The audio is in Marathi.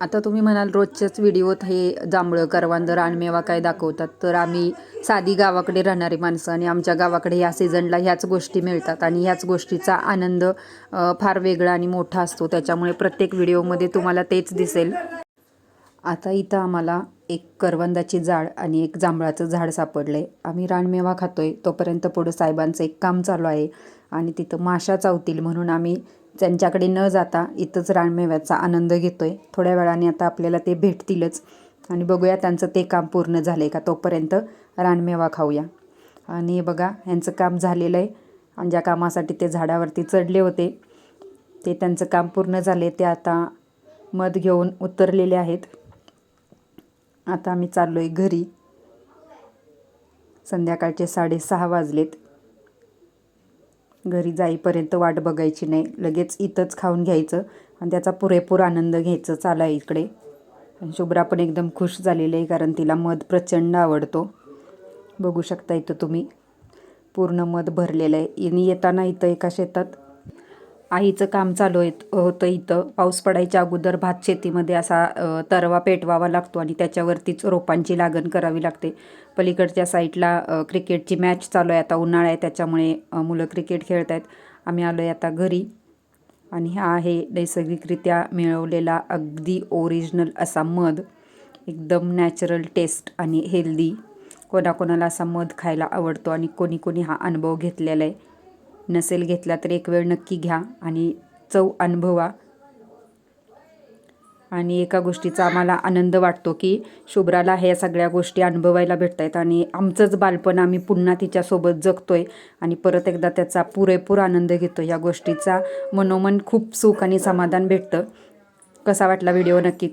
आता तुम्ही म्हणाल रोजच्याच व्हिडिओत हे जांभळं करवांद रानमेवा काय दाखवतात तर आम्ही साधी गावाकडे राहणारी माणसं आणि आमच्या गावाकडे ह्या सीझनला ह्याच गोष्टी मिळतात आणि ह्याच गोष्टीचा आनंद फार वेगळा आणि मोठा असतो. त्याच्यामुळे प्रत्येक व्हिडिओमध्ये तुम्हाला तेच दिसेल. आता इथं आम्हाला एक करवंदाची झाड आणि एक जांभळाचं झाड सापडलं आहे आम्ही रानमेवा खातोय. तोपर्यंत पुढं साहेबांचं एक काम चालू आहे आणि तिथं माशा चावतील म्हणून आम्ही त्यांच्याकडे न जाता इथंच रानमेव्याचा आनंद घेतोय. थोड्या वेळाने आता आपल्याला ते भेटतीलच. आणि बघूया त्यांचं ते काम पूर्ण झालं आहे का? तोपर्यंत रानमेवा खाऊया. आणि बघा ह्यांचं काम झालेलं आहे. आणि ज्या कामासाठी ते झाडावरती चढले होते ते त्यांचं काम पूर्ण झाले ते आता मध घेऊन उतरलेले आहेत. आता आम्ही चाललो आहे घरी. संध्याकाळचे साडेसहा वाजलेत. घरी जाईपर्यंत वाट बघायची नाही. लगेच इथंच खाऊन घ्यायचं आणि त्याचा पुरेपूर आनंद घ्यायचं चाला आहे इकडे. आणि शुभ्रा पण एकदम खुश झालेली आहे कारण तिला मध प्रचंड आवडतो. बघू शकता इथं तुम्ही. पूर्ण मध भरलेलं आहे. आणि येताना इथं एका शेतात आईचं काम चालू आहे होतं इथं. पाऊस पडायच्या अगोदर भात शेतीमध्ये असा तरवा पेटवावा लागतो आणि त्याच्यावरतीच रोपांची लागण करावी लागते. पलीकडच्या साईडला क्रिकेटची मॅच चालू आहे. आता उन्हाळा आहे त्याच्यामुळे मुलं क्रिकेट खेळत आहेत आम्ही आलो आहे आता घरी. आणि हा आहे नैसर्गिकरित्या मिळवलेला अगदी ओरिजिनल असा मध. एकदम नॅचरल टेस्ट आणि हेल्दी कोणाकोणाला असा मध खायला आवडतो आणि कोणी कोणी हा अनुभव घेतलेला आहे. नसेल घेतला तर एक वेळ नक्की घ्या आणि चव अनुभवा. आणि एका गोष्टीचा आम्हाला आनंद वाटतो की शुभ्राला ह्या सगळ्या गोष्टी अनुभवायला भेटत आहेत आणि आमचंच बालपण आम्ही पुन्हा तिच्यासोबत जगतोय आणि परत एकदा त्याचा पुरेपूर आनंद घेतो या गोष्टीचा मनोमन खूप सुख आणि समाधान भेटतं. कसा वाटला व्हिडिओ नक्की कळ